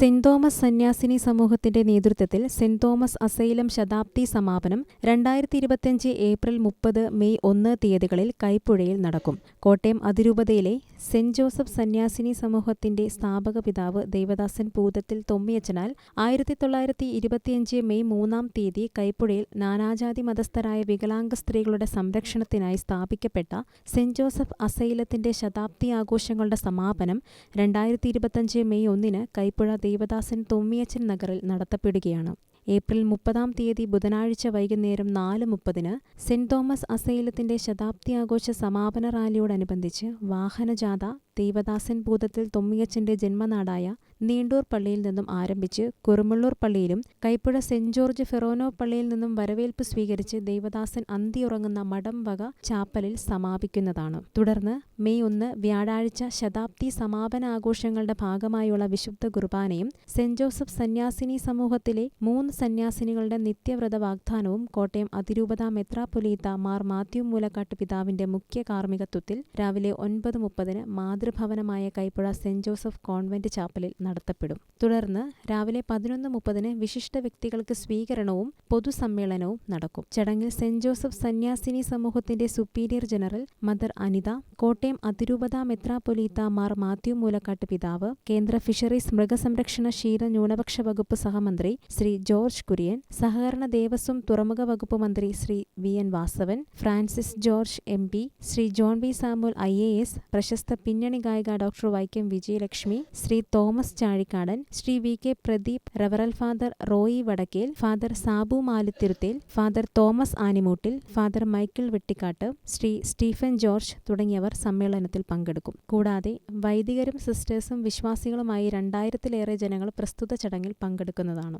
Saint Thomas സന്യാസിനി സമൂഹത്തിന്റെ നേതൃത്വത്തിൽ സെന്റ് തോമസ് അസൈലം ശതാബ്ദി സമാപനം രണ്ടായിരത്തി ഇരുപത്തിയഞ്ച് ഏപ്രിൽ മുപ്പത് മെയ് ഒന്ന് തീയതികളിൽ കൈപ്പുഴയിൽ നടക്കും. കോട്ടയം അതിരൂപതയിലെ സെന്റ് ജോസഫ് സന്യാസിനി സമൂഹത്തിന്റെ സ്ഥാപക പിതാവ് ദേവദാസൻ പൂതത്തിൽ തൊമ്മിയച്ചനാൽ ആയിരത്തി തൊള്ളായിരത്തി ഇരുപത്തിയഞ്ച് മെയ് മൂന്നാം തീയതി കൈപ്പുഴയിൽ നാനാജാതി മതസ്ഥരായ വികലാംഗ സ്ത്രീകളുടെ സംരക്ഷണത്തിനായി സ്ഥാപിക്കപ്പെട്ട സെന്റ് ജോസഫ് അസൈലത്തിന്റെ ശതാബ്ദി ആഘോഷങ്ങളുടെ സമാപനം രണ്ടായിരത്തി ഇരുപത്തിയഞ്ച് മെയ് ഒന്നിന് കൈപ്പുഴ ദേവദാസൻ തൊമ്മിയച്ചൻ നഗറിൽ നടത്തപ്പെടുകയാണ്. ഏപ്രിൽ മുപ്പതാം തീയതി ബുധനാഴ്ച വൈകുന്നേരം നാല് മുപ്പതിന് സെന്റ് തോമസ് അസൈലത്തിന്റെ ശതാബ്ദി ആഘോഷ സമാപന റാലിയോടനുബന്ധിച്ച് വാഹനജാഥ ദേവദാസൻ ഭൂതത്തിൽ തൊമ്മിയച്ചന്റെ ജന്മനാടായ നീണ്ടൂർ പള്ളിയിൽ നിന്നും ആരംഭിച്ച് കുറുമുള്ളൂർ പള്ളിയിലും കൈപ്പുഴ സെന്റ് ജോർജ് ഫെറോനോ പള്ളിയിൽ നിന്നും വരവേൽപ്പ് സ്വീകരിച്ച് ദേവദാസൻ അന്തിയുറങ്ങുന്ന മഠം വക ചാപ്പലിൽ സമാപിക്കുന്നതാണ്. തുടർന്ന് മെയ് ഒന്ന് വ്യാഴാഴ്ച ശതാബ്ദി സമാപന ആഘോഷങ്ങളുടെ ഭാഗമായുള്ള വിശുദ്ധ കുർബാനയും സെന്റ് ജോസഫ് സന്യാസിനി സമൂഹത്തിലെ മൂന്ന് സന്യാസിനികളുടെ നിത്യവ്രത വാഗ്ദാനവും കോട്ടയം അതിരൂപത മെത്രാപൊലീത്ത മാർ മാത്യു മൂലക്കാട്ട് പിതാവിന്റെ മുഖ്യ കാർമ്മികത്വത്തിൽ രാവിലെ ഒൻപത് മുപ്പതിന് മാതൃഭവനമായ കൈപ്പുഴ സെന്റ് ജോസഫ് കോൺവെന്റ് ചാപ്പലിൽ നടത്തപ്പെടും. തുടർന്ന് രാവിലെ പതിനൊന്ന് മുപ്പതിന് വിശിഷ്ട വ്യക്തികൾക്ക് സ്വീകരണവും പൊതുസമ്മേളനവും നടക്കും. ചടങ്ങിൽ സെന്റ് ജോസഫ് സന്യാസിനി സമൂഹത്തിന്റെ superior general mother Anitha Kottayam അതിരൂപത മെത്രാപൊലീത്ത മാർ മാത്യു മൂലക്കാട്ട് പിതാവ് കേന്ദ്ര ഫിഷറീസ് മൃഗസംരക്ഷണ ക്ഷീര ന്യൂനപക്ഷ വകുപ്പ് സഹമന്ത്രി ശ്രീ ജോർജ് കുര്യൻ സഹകരണ ദേവസ്വം തുറമുഖ വകുപ്പ് മന്ത്രി Shri V. N. Vasavan Francis George M. P Shri John B Samuel I. A. S പ്രശസ്ത പിന്നണി ഗായിക doctor Vaikom Vijayalakshmi Shri Thomas Chazhikadan Shri V K Pradeep റവറൽ father Roy Vadakkel father Sabu Malithiruthel father Thomas Animoottil father Michael Vettikkattu Shri Stephen George തുടങ്ങിയവർ സമ്മേളനത്തിൽ പങ്കെടുക്കും. കൂടാതെ വൈദികരും സിസ്റ്റേഴ്സും വിശ്വാസികളുമായി രണ്ടായിരത്തിലേറെ ജനങ്ങൾ പ്രസ്തുത ചടങ്ങിൽ പങ്കെടുക്കുന്നതാണ്.